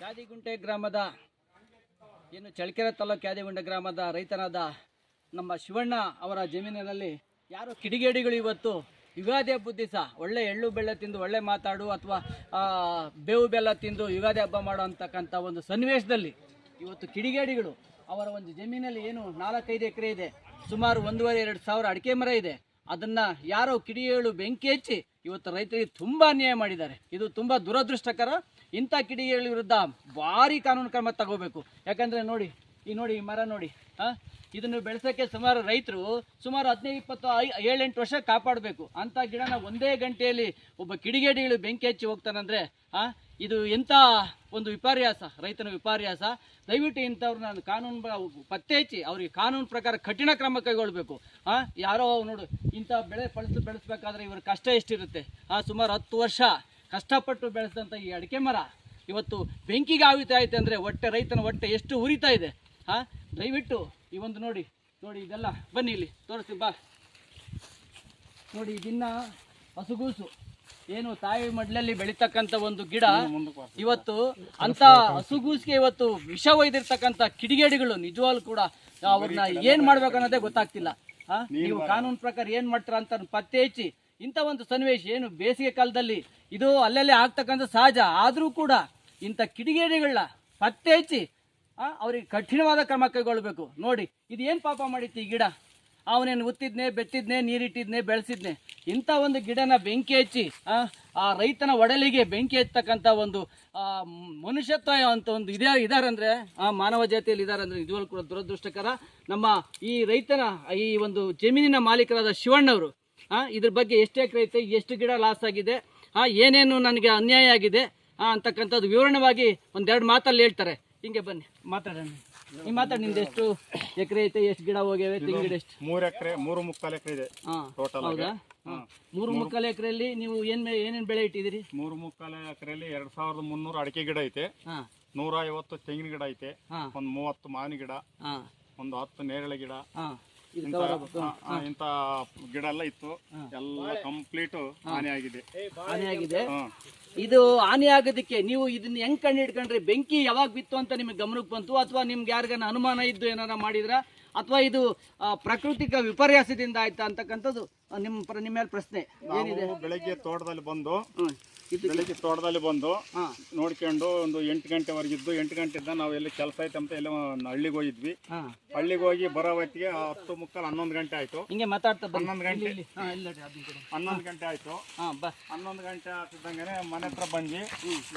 ಕ್ಯಾದಿಗುಂಟೆ ಗ್ರಾಮದ ಏನು ಚಳ್ಳಕೆರೆ ತಾಲೂಕು ಕ್ಯಾದಿಗುಂಟೆ ಗ್ರಾಮದ ರೈತನಾದ ನಮ್ಮ ಶಿವಣ್ಣ ಅವರ ಜಮೀನಿನಲ್ಲಿ ಯಾರು ಕಿಡಿಗೇಡಿಗಳು ಇವತ್ತು? ಯುಗಾದಿ ಹಬ್ಬದ ದಿವಸ ಒಳ್ಳೆ ಎಳ್ಳು ಬೆಳ್ಳ ತಿಂದು, ಒಳ್ಳೆ ಮಾತಾಡು ಅಥವಾ ಬೇವು ಬೆಲ್ಲ ತಿಂದು ಯುಗಾದಿ ಹಬ್ಬ ಮಾಡೋ ಅಂತಕ್ಕಂಥ ಒಂದು ಸನ್ನಿವೇಶದಲ್ಲಿ ಇವತ್ತು ಕಿಡಿಗೇಡಿಗಳು ಅವರ ಒಂದು ಜಮೀನಲ್ಲಿ ಏನು ನಾಲ್ಕೈದು ಎಕರೆ ಇದೆ, ಸುಮಾರು ಒಂದೂವರೆ, ಎರಡು ಸಾವಿರ ಅಡಿಕೆ ಮರ ಇದೆ. ಅದನ್ನ ಯಾರೋ ಕಿಡಿಗೇಳು ಬೆಂಕಿ ಹಚ್ಚಿ ಇವತ್ತು ರೈತರಿಗೆ ತುಂಬಾ ಅನ್ಯಾಯ ಮಾಡಿದ್ದಾರೆ. ಇದು ತುಂಬಾ ದುರದೃಷ್ಟಕರ ಇಂಥ ಕಿಡಿಗಳ ವಿರುದ್ಧ ಭಾರಿ ಕಾನೂನು ಕ್ರಮ ತಗೋಬೇಕು. ಯಾಕಂದ್ರೆ ನೋಡಿ, ಈ ನೋಡಿ ಈ ಮರ ನೋಡಿ ಹಾಂ ಇದನ್ನು ಬೆಳೆಸೋಕ್ಕೆ ಸುಮಾರು ರೈತರು ಸುಮಾರು ಹದಿನೈದು, ಇಪ್ಪತ್ತು, ಐ ಏಳೆಂಟು ವರ್ಷ ಕಾಪಾಡಬೇಕು. ಅಂಥ ಗಿಡನ ಒಂದೇ ಗಂಟೆಯಲ್ಲಿ ಒಬ್ಬ ಕಿಡಿಗೇಡಿಗಳು ಬೆಂಕಿ ಹಚ್ಚಿ ಹೋಗ್ತಾನಂದರೆ ಹಾಂ ಇದು ಎಂಥ ಒಂದು ವಿಪರ್ಯಾಸ, ರೈತನ ವಿಪರ್ಯಾಸ. ದಯವಿಟ್ಟು ಇಂಥವ್ರನ್ನ ಕಾನೂನು ಪತ್ತೆ ಹಚ್ಚಿ, ಅವ್ರಿಗೆ ಕಾನೂನು ಪ್ರಕಾರ ಕಠಿಣ ಕ್ರಮ ಕೈಗೊಳ್ಬೇಕು. ಹಾಂ ಯಾರೋ ನೋಡು, ಇಂಥ ಬೆಳೆ ಫಳಿಸು ಬೆಳೆಸ್ಬೇಕಾದ್ರೆ ಇವ್ರ ಕಷ್ಟ ಎಷ್ಟಿರುತ್ತೆ? ಹಾಂ ಸುಮಾರು ಹತ್ತು ವರ್ಷ ಕಷ್ಟಪಟ್ಟು ಬೆಳೆಸಿದಂಥ ಈ ಅಡಿಕೆ ಮರ ಇವತ್ತು ಬೆಂಕಿಗೆ ಆವಿತ ಐತೆ ಅಂದರೆ ಹೊಟ್ಟೆ ರೈತನ ಹೊಟ್ಟೆ ಎಷ್ಟು ಉರಿತಾ ಇದೆ ಹಾಂ? ದಯವಿಟ್ಟು ಈ ಒಂದು ನೋಡಿ ನೋಡಿ ಇದೆಲ್ಲ. ಬನ್ನಿ ಇಲ್ಲಿ ತೋರಿಸಿ ಬಾ. ನೋಡಿ ಇದನ್ನ ಹಸುಗೂಸು. ಏನು ತಾಯಿ ಮಡ್ಲಲ್ಲಿ ಬೆಳೀತಕ್ಕಂಥ ಒಂದು ಗಿಡ. ಇವತ್ತು ಅಂತ ಹಸುಗೂಸಿಗೆ ಇವತ್ತು ವಿಷ ಒಯ್ದಿರ್ತಕ್ಕಂಥ ಕಿಡಿಗೇಡಿಗಳು ನಿಜವಾಗ್ಲು ಕೂಡ ಅವ್ರನ್ನ ಏನು ಮಾಡ್ಬೇಕು ಅನ್ನೋದೇ ಗೊತ್ತಾಗ್ತಿಲ್ಲ ಹಾ? ನೀವು ಕಾನೂನು ಪ್ರಕಾರ ಏನು ಮಾಡ್ತಾರ ಅಂತ ಪತ್ತೆ ಹಚ್ಚಿ ಇಂಥ ಒಂದು ಸನ್ನಿವೇಶ ಏನು ಬೇಸಿಗೆ ಕಾಲದಲ್ಲಿ ಇದು ಅಲ್ಲಲ್ಲೇ ಆಗ್ತಕ್ಕಂಥ ಸಹಜ. ಆದರೂ ಕೂಡ ಇಂಥ ಕಿಡಿಗೇಡಿಗಳನ್ನ ಪತ್ತೆ ಹಚ್ಚಿ ಅವ್ರಿಗೆ ಕಠಿಣವಾದ ಕ್ರಮ ಕೈಗೊಳ್ಬೇಕು ನೋಡಿ ಇದು ಏನು ಪಾಪ ಮಾಡಿತ್ತು ಈ ಗಿಡ? ಅವನೇನು ಉತ್ತಿದ್ನೆ ಬೆತ್ತಿದ್ನೆ ನೀರಿಟ್ಟಿದ್ನೆ ಬೆಳೆಸಿದ್ನೆ. ಇಂಥ ಒಂದು ಗಿಡನ ಬೆಂಕಿ ಹಚ್ಚಿ ಆ, ರೈತನ ಒಡಲಿಗೆ ಬೆಂಕಿ ಹಚ್ಚತಕ್ಕಂಥ ಒಂದು ಮನುಷ್ಯತ್ವ ಅಂತ ಒಂದು ಇದೇ ಇದಾರಂದರೆ ಆ ಮಾನವ ಜಾತಿಯಲ್ಲಿ ಇದಾರಂದ್ರೆ ನಿಜವಾಗ್ಲೂ ಕೂಡ ದುರದೃಷ್ಟಕರ ನಮ್ಮ ಈ ರೈತನ ಈ ಒಂದು ಜಮೀನಿನ ಮಾಲೀಕರಾದ ಶಿವಣ್ಣವರು ಇದ್ರ ಬಗ್ಗೆ ಎಷ್ಟು ಎಕರೆ ಐತೆ ಎಷ್ಟು ಗಿಡ ಲಾಸ್ ಆಗಿದೆ ಆ, ಏನೇನು ನನಗೆ ಅನ್ಯಾಯ ಆಗಿದೆ ಅಂತಕ್ಕಂಥದ್ದು ವಿವರಣವಾಗಿ ಒಂದೆರಡು ಮಾತಲ್ಲಿ ಹೇಳ್ತಾರೆ. ಹಿಂಗೆ ಬನ್ನಿ. ಮಾತಾಡೋಣ. ನೀವು ಮಾತಾಡಿ ನಿಮ್ದು ಎಷ್ಟು ಎಕರೆ ಐತೆ ಎಷ್ಟು ಗಿಡ ಹೋಗ್ಯಾವೆ ತೆಂಗಿನ ಗಿಡ ಎಷ್ಟು? ಮೂರು ಎಕರೆ ಮೂರು ಮುಕ್ಕಾಲು ಎಕರೆ ಇದೆ ಟೋಟಲ್ ಹೌದಾ. ಮೂರು ಮುಕ್ಕಾಲು ಎಕರೆಯಲ್ಲಿ ನೀವು ಏನ್ ಏನೇನು ಬೆಳೆ ಇಟ್ಟಿದ್ದೀರಿ? ಮೂರು ಮುಕ್ಕಾಲು ಎಕರೆಯಲ್ಲಿ ಎರಡು ಸಾವಿರದ ಮುನ್ನೂರು ಅಡಿಕೆ ಗಿಡ ಐತೆ. ಹಾ. ನೂರ ಐವತ್ತು ತೆಂಗಿನ ಗಿಡ ಐತೆ. ಹಾ. ಒಂದ್ ಮೂವತ್ತು ಮಾವಿನ ಗಿಡ. ಹಾ. ಒಂದು ಹತ್ತು ನೇರಳೆ ಗಿಡ. ಇಂಥ ಗಿಡ ಎಲ್ಲ ಇತ್ತು. ಎಲ್ಲ ಕಂಪ್ಲೀಟ್ ಹಾನಿ ಆಗಿದೆ. ಹಾನಿ ಆಗಿದೆ. ಇದು ಹಾನಿ ಆಗೋದಕ್ಕೆ ನೀವು ಇದನ್ನ ಹೆಂಗ್ ಕಂಡು ಹಿಡ್ಕೊಂಡ್ರಿ? ಬೆಂಕಿ ಯಾವಾಗ ಬಿತ್ತು ಅಂತ ನಿಮ್ಗೆ ಗಮನಕ್ಕೆ ಬಂತು? ಅಥವಾ ನಿಮ್ಗೆ ಯಾರಿಗಾನ ಅನುಮಾನ ಇದ್ದು ಏನಾರ ಮಾಡಿದ್ರ? ಅಥವಾ ಇದು ಪ್ರಕೃತಿಕ ವಿಪರ್ಯಾಸದಿಂದ ಆಯ್ತಾ ಅಂತಕ್ಕಂಥದ್ದು ನಿಮ್ಮ ನಿಮ್ಮ ಮೇಲೆ ಪ್ರಶ್ನೆ. ಏನಿದೆ? ಬೆಳಗ್ಗೆ ತೋಟದಲ್ಲಿ ಬಂದು ಬೆಳಗ್ಗೆ ತೋಟದಲ್ಲಿ ಬಂದು ನೋಡ್ಕೊಂಡು ಒಂದು ಎಂಟು ಗಂಟೆವರೆಗಿದ್ದು ಎಂಟು ಗಂಟೆಯಿಂದ ನಾವು ಎಲ್ಲಿ ಕೆಲಸ ಐತೆ ಅಂತ ಎಲ್ಲ ಹಳ್ಳಿಗೆ ಹೋಗಿದ್ವಿ. ಹಳ್ಳಿಗೆ ಹೋಗಿ ಬರೋ ಹೊತ್ತಿಗೆ ಹತ್ತು ಮುಕ್ಕಾಲು ಹನ್ನೊಂದು ಗಂಟೆ ಆಯ್ತು. ಹಿಂಗೆ ಮಾತಾಡ್ತಾ ಹನ್ನೊಂದು ಗಂಟೆ. ಹನ್ನೊಂದು ಗಂಟೆ ಆಯ್ತು. ಹನ್ನೊಂದು ಗಂಟೆ ಆಗ್ತಿದ್ದಂಗೆ ಮನೆ ಹತ್ರ ಬಂದು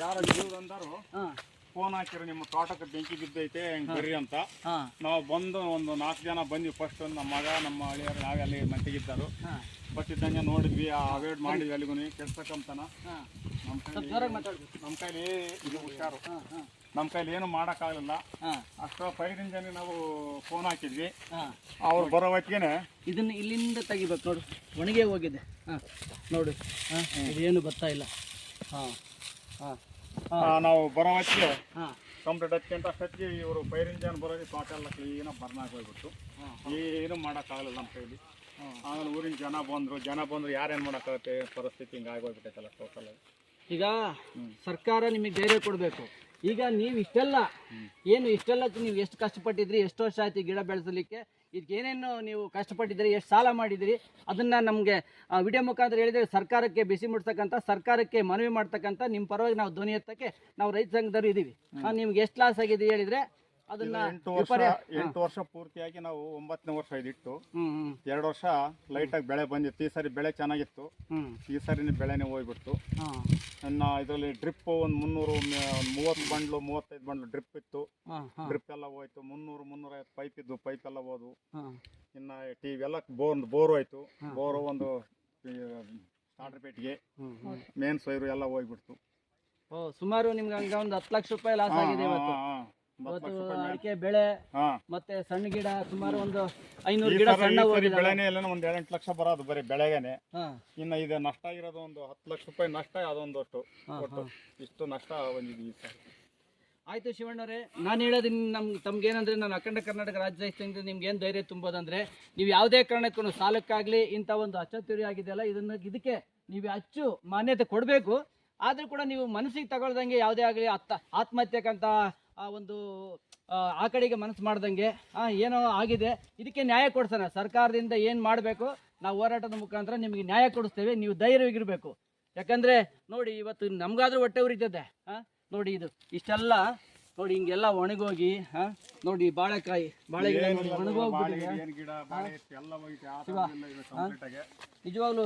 ಯಾರು ಜೀವದಂದರು ಹಾ. ಫೋನ್ ಹಾಕಿರು ನಿಮ್ಮ ತೋಟಕ್ಕೆ ಬೆಂಕಿ ಬಿದ್ದೈತೆ ಹೆಂಗ್ ಬರ್ರಿ ಅಂತ. ನಾವು ಬಂದು ಒಂದು ನಾಲ್ಕು ಜನ ಬಂದ್ವಿ ಫಸ್ಟ್ ನಮ್ಮ ಮಗ ನಮ್ಮ ಹಳಿಯರು ನಾವೆಲ್ಲಿ ಮಂತಿಗಿದ್ದರು ಹಾ ಬತ್ತಿದ್ದಂಗೆ ನೋಡಿದ್ವಿ ಅವಾಯ್ಡ್ ಮಾಡಿದ್ವಿ ಅಲ್ಲಿಗೂ ಕೆಡ್ಸಕ್ಕಂತನ ಕಂತನ. ನಮ್ಮ ಕೈಲಿ ನಮ್ಮ ಕೈಲಿ ಇದು ಹುಷಾರು. ಹಾ ಹಾ. ನಮ್ಮ ಕೈಲಿ ಏನು ಮಾಡೋಕ್ಕಾಗಲಿಲ್ಲ. ಅಷ್ಟು ಫೈರ್ ಇಂಜನ್ ನಾವು ಫೋನ್ ಹಾಕಿದ್ವಿ. ಹಾ. ಅವ್ರು ಬರೋ ಹೊತ್ತಿಗೆ ಇದನ್ನ ಇಲ್ಲಿಂದ ತೆಗಿಬೇಕು ನೋಡು. ಒಣಗೆ ಹೋಗಿದೆ. ಹಾಂ ನೋಡು. ಹಾಂ ಇದೇನು ಬರ್ತಾ ಇಲ್ಲ. ಹಾಂ ಹಾಂ ಹಾ. ನಾವು ಬರೋ ಹೊತ್ತಿಗೆ ಹಾಂ. ಕಂಪ್ಲೀಟ್ ಹತ್ತು ಗಂಟೆ ಅಷ್ಟೊತ್ತಿಗೆ ಇವರು ಫೈರ್ ಇಂಜನ್ ಬರೋದು ತೋಟ ಎಲ್ಲ ಕ್ಲೀನಾಗಿ ಬರ್ನಾಗಿ ಹೋಗ್ಬಿಟ್ಟು. ಏನು ಮಾಡೋಕ್ಕಾಗಲ್ಲ ನಮ್ಮ ಕೈಲಿ. ಆಮೇಲೆ ಊರಿನ ಜನ ಬಂದರು ಜನ ಬಂದರು ಯಾರೇನು ಮಾಡೋಕ್ಕಾಗತ್ತೆ? ಪರಿಸ್ಥಿತಿ ಹಿಂಗೆ ಆಗೋಗ್ಬಿಟ್ಟೈತಲ್ಲ ಟೋಟಲ್ ಈಗ ಸರ್ಕಾರ ನಿಮಗೆ ಧೈರ್ಯ ಕೊಡಬೇಕು. ಈಗ ನೀವು ಇಷ್ಟೆಲ್ಲ ಏನು ಇಷ್ಟೆಲ್ಲ ನೀವು ಎಷ್ಟು ಕಷ್ಟಪಟ್ಟಿದ್ರಿ ಎಷ್ಟು ವರ್ಷ ಆಯ್ತು ಗಿಡ ಬೆಳೆಸಲಿಕ್ಕೆ? ಇದಕ್ಕೆ ಏನೇನು ನೀವು ಕಷ್ಟಪಟ್ಟಿದ್ರಿ ಎಷ್ಟು ಸಾಲ ಮಾಡಿದ್ರಿ ಅದನ್ನ ನಮಗೆ ವಿಡಿಯೋ ಮುಖಾಂತರ ಹೇಳಿದ್ರೆ ಸರ್ಕಾರಕ್ಕೆ ಬಿಸಿ ಮುಡ್ತಕ್ಕಂಥ ಸರ್ಕಾರಕ್ಕೆ ಮನವಿ ಮಾಡ್ತಕ್ಕಂಥ ನಿಮ್ಮ ಪರವಾಗಿ ನಾವು ಧ್ವನಿ ಎತ್ತಕ್ಕೆ ನಾವು ರೈತ ಸಂಘದವರು ಇದ್ದೀವಿ ನಿಮ್ಗೆ ಎಷ್ಟು ಲಾಸ್ ಆಗಿದೆ ಹೇಳಿದ್ರೆ ಅದನ್ನ ಎಂಟು ವರ್ಷ ಎಂಟು ವರ್ಷ ಪೂರ್ತಿಯಾಗಿ ನಾವು ಒಂಬತ್ತನೇ ವರ್ಷ ಇದಿಟ್ಟು ಎರಡು ವರ್ಷ ಲೈಟಾಗಿ ಬೆಳೆ ಬಂದಿತ್ತು. ಈ ಸರಿ ಬೆಳೆ ಚೆನ್ನಾಗಿತ್ತು. ಈ ಸರಿ ಬೆಳೆನೇ ಹೋಗ್ಬಿಡ್ತು. ನನ್ನ ಇನ್ನು ಇದರಲ್ಲಿ ಡ್ರಿಪ್ ಒಂದು ಮುನ್ನೂರು ಮೂವತ್ತು ಬಂಡ್ಲು ಮೂವತ್ತೈದು ಬಂಡ್ಲು ಡ್ರಿಪ್ ಇತ್ತು. ಡ್ರಿಪ್ ಎಲ್ಲ ಹೋಯ್ತು. ಮುನ್ನೂರು ಮುನ್ನೂರೈವತ್ತು ಪೈಪ್ ಇದ್ದು ಪೈಪ್ ಎಲ್ಲ ಹೋದ್ವು. ಇನ್ನ ಟಿ ಎಲ್ಲ ಬೋರ್ ಬೋರ್ ಹೋಯ್ತು. ಬೋರು ಒಂದು ಸ್ಟಾರ್ಟರ್ ಪೇಟಿಗೆ ಮೇನ್ ಸೈರು ಎಲ್ಲ ಹೋಗ್ಬಿಡ್ತು. ಓ ಸುಮಾರು ನಿಮ್ಗೆ ಹಂಗ ಒಂದು ಹತ್ತು ಲಕ್ಷ ರೂಪಾಯಿ ಲಾಸ್ ಆಗಿದೆ ಇವತ್ತು ಅಡಿಕೆ ಬೆಳೆ ಮತ್ತೆ ಸಣ್ಣ ಗಿಡ ಸುಮಾರು ಒಂದು ಐನೂರು ಗಿಡ ಸಣ್ಣ ಸರಿ ಬೆಳೆನೇ ಎಲ್ಲ ಒಂದು ಎರಡೆಂಟು ಲಕ್ಷ ಬರೋದು ಬರೀ ಬೆಳೆಗೇನೆ. ಇನ್ನ ಇದು ನಷ್ಟ ಆಗಿರೋದು ಒಂದು ಹತ್ತು ಲಕ್ಷ ರೂಪಾಯಿ ನಷ್ಟ ಅದೊಂದು ಒಟ್ಟು. ಇಷ್ಟು ನಷ್ಟ ಬಂದಿದೆ ಸರ್. ಆಯ್ತು ಶಿವಣ್ಣವ್ರೆ ನಾನು ಹೇಳೋದು ನಮ್ಗೆ ತಮ್ಗೇನಂದ್ರೆ ನಾನು ಅಖಂಡ ಕರ್ನಾಟಕ ರಾಜ್ಯ ರೈತರಿಂದ ನಿಮ್ಗೆ ಏನು ಧೈರ್ಯ ತುಂಬೋದಂದ್ರೆ ನೀವು ಯಾವುದೇ ಕಾರಣಕ್ಕೂ ಸಾಲಕ್ಕಾಗಲಿ ಇಂಥ ಒಂದು ಅಚ್ಚತ್ತುರಿ ಆಗಿದೆಯಲ್ಲ ಇದನ್ನ ಇದಕ್ಕೆ ನೀವು ಅಚ್ಚು ಮಾನ್ಯತೆ ಕೊಡಬೇಕು. ಆದ್ರೂ ಕೂಡ ನೀವು ಮನಸ್ಸಿಗೆ ತಗೊಳ್ದಂಗೆ ಯಾವುದೇ ಆಗಲಿ ಅತ್ತ ಆತ್ಮಹತ್ಯಕ್ಕಂತ ಆ ಒಂದು ಆ, ಕಡೆಗೆ ಮನಸ್ಸು ಮಾಡ್ದಂಗೆ ಆ, ಏನೋ ಆಗಿದೆ ಇದಕ್ಕೆ ನ್ಯಾಯ ಕೊಡ್ಸೋಣ ಸರ್ಕಾರದಿಂದ ಏನು ಮಾಡಬೇಕು ನಾವು ಹೋರಾಟದ ಮುಖಾಂತರ ನಿಮಗೆ ನ್ಯಾಯ ಕೊಡಿಸ್ತೇವೆ ನೀವು ಧೈರ್ಯವಾಗಿರಬೇಕು ಯಾಕಂದರೆ ನೋಡಿ ಇವತ್ತು ನಮ್ಗಾದ್ರೂ ಹೊಟ್ಟೆ ಉರಿತದೆ ಹಾಂ ನೋಡಿ ಇದು ಇಷ್ಟೆಲ್ಲ ನೋಡಿ ಹಿಂಗೆಲ್ಲ ಒಣಗೋಗಿ ಹಾಂ ನೋಡಿ ಬಾಳೆಕಾಯಿ ಬಾಳೆ ಗಿಡ ನೋಡಿ ಒಣಗೋಗ್ಬಿಟ್ಟಿದೆ. ನಿಜವಾಗ್ಲೂ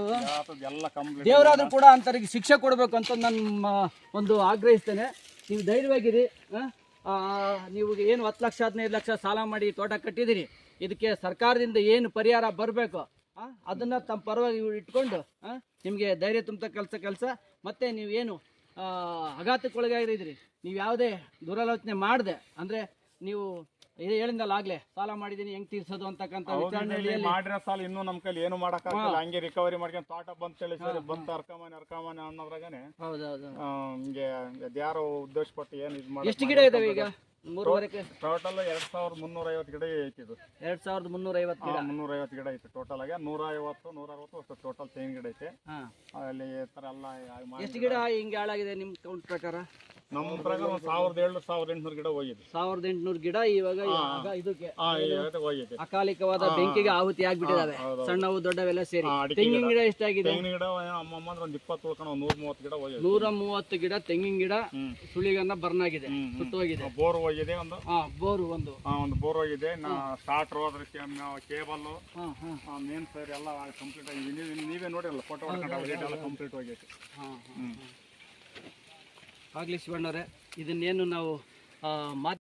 ದೇವರಾದ್ರೂ ಕೂಡ ಅಂತರಿಗೆ ಶಿಕ್ಷೆ ಕೊಡಬೇಕು ಅಂತ ನನ್ನ ಒಂದು ಆಗ್ರಹಿಸ್ತೇನೆ ನೀವು ಧೈರ್ಯವಾಗಿರಿ ಆ? ನೀವು ಏನು ಹತ್ತು ಲಕ್ಷ ಹದಿನೈದು ಲಕ್ಷ ಸಾಲ ಮಾಡಿ ತೋಟ ಕಟ್ಟಿದಿರಿ ಇದಕ್ಕೆ ಸರ್ಕಾರದಿಂದ ಏನು ಪರಿಹಾರ ಬರಬೇಕು ಅದನ್ನು ತಮ್ಮ ಪರವಾಗಿ ಇಟ್ಕೊಂಡು ನಿಮಗೆ ಧೈರ್ಯ ತುಂಬ ಕೆಲಸ ಕೆಲಸ. ಮತ್ತು ನೀವೇನು ಆ, ಆಘಾತಕ್ಕೊಳಗಾಗಿರಿದ್ರಿ ನೀವು ಯಾವುದೇ ದುರಾಲೋಚನೆ ಮಾಡಿದೆ ಅಂದರೆ ನೀವು ಇದು ಹೇಳಿದಲ್ಲ ಆಗ್ಲೇ ಸಾಲ ಮಾಡಿದೀನಿ ಹೆಂಗ್ ತೀರ್ಸೋದು ಅಂತಕ್ಕಂತ ವಿಚಾರಣೆ ಮಾಡಿರೋ ಸಾಲ ಇನ್ನೂ ನಮ್ ಕೈಲಿ ಏನು ಮಾಡಕ್ ಹಂಗೆ ರಿಕವರಿ ಮಾಡ್ಕೊಂಡು ತೋಟ ಬಂತ ಹೇಳಿ ಸರಿ ಬಂತ ಅರ್ಕಮಾನೆ ಅರ್ಕಮಾನೆ ಅನ್ನೋದ್ರಾಗನೆ ಹೌದೌದು. ಹಿಂಗೆ ಉದ್ದೇಶ ಪಟ್ಟು ಏನ್ ಇದು ಎಷ್ಟು ಗಿಡ ಇದಾವೆ ಈಗ? ಟೋಟಲ್ ಎರಡ್ ಸಾವಿರದ ಮುನ್ನೂರ ಐವತ್ತು ಗಿಡ ಐತಿ ಇದು. ಎರಡ್ ಸಾವಿರದ ಮುನ್ನೂರ ಐವತ್ತು ಗಿಡ? ಮುನ್ನೂರ ಐವತ್ತು ಗಿಡ ಐತಿ ಟೋಟಲ್ ಆಗಿ. ನೂರ ಐವತ್ತು ನೂರ ಅರವತ್ತು ಟೋಟಲ್ ತೆಂಗಿನ ಗಿಡ ಐತೆ. ಅಲ್ಲಿ ಈ ಥರ ಎಲ್ಲ ಆಗಿ ಎಷ್ಟು ಗಿಡ ಹಿಂಗೆ ಹಾಳಾಗಿದೆ ನಿಮ್ ಕೌಂಟ್ ಪ್ರಕಾರ? ನಮ್ಮ ಪ್ರಕಾರ ಒಂದು ಸಾವಿರದ ಏಳ್ನೂರು ಸಾವಿರದ ಎಂಟುನೂರು ಗಿಡ ಹೋಗಿದೆ. ಸಾವಿರದ ಎಂಟುನೂರು ಗಿಡ ಇವಾಗ ಆಗ ಇದಕ್ಕೆ ಹಾ ಇವತ್ತು ಹೋಗಿದೆ. ಅಕಾಲಿಕವಾದ ಬೆಂಕಿಗೆ ಆಹುತಿ ಆಗ್ಬಿಟ್ಟಿದಾವೆ. ಸಣ್ಣವು ದೊಡ್ಡವೆಲ್ಲ ಸೇರಿ. ತೆಂಗಿನ ಗಿಡ. ಎಷ್ಟಾಗಿದೆ? ತೆಂಗಿನ ಗಿಡ ಅಮ್ಮಮ್ಮ ಅಂದ್ರೆ ಒಂದು ಇಪ್ಪತ್ತು ಉಳ್ಕೊಂಡು ಒಂದು ನೂರ ಮೂವತ್ತು ಗಿಡ ಹೋಗಿದೆ. ನೂರ ಮೂವತ್ತು ಗಿಡ ತೆಂಗಿನ ಗಿಡ ಹ್ಮ್. ಸುಳಿಗನ್ನ ಬರ್ನ್ ಆಗಿದೆ ಹ್ಮ್, ಹ್ಮ್. ಸುಟ್ಟೋಗಿದೆ ಬೋರ್ ಹೋಗಿದೆ ಒಂದು. ಹಾ ಬೋರು ಒಂದು. ಆ, ಒಂದು ಬೋರ್ ಹೋಗಿದೆ. ನಾ ಸ್ಟಾರ್ಟರ್ ಅದ್ರ ಕೇಬಲ್ಲು ಹಾ ಹಾ. ಮೇನ್ ಸೈಡ್ ಎಲ್ಲ ಕಂಪ್ಲೀಟ್ ಆಗಿದೆ ನೀವು ನೀವೇ ನೋಡಿರಲ್ಲ ಫೋಟೋ ಎಲ್ಲ ಕಂಪ್ಲೀಟ್ ಹೋಗೈತೆ ಹಾ ಹಾ. ಆಗ್ಲಿ ಶಿವಣ್ಣವರೇ ಇದನ್ನೇನು ನಾವು ಮಾತ್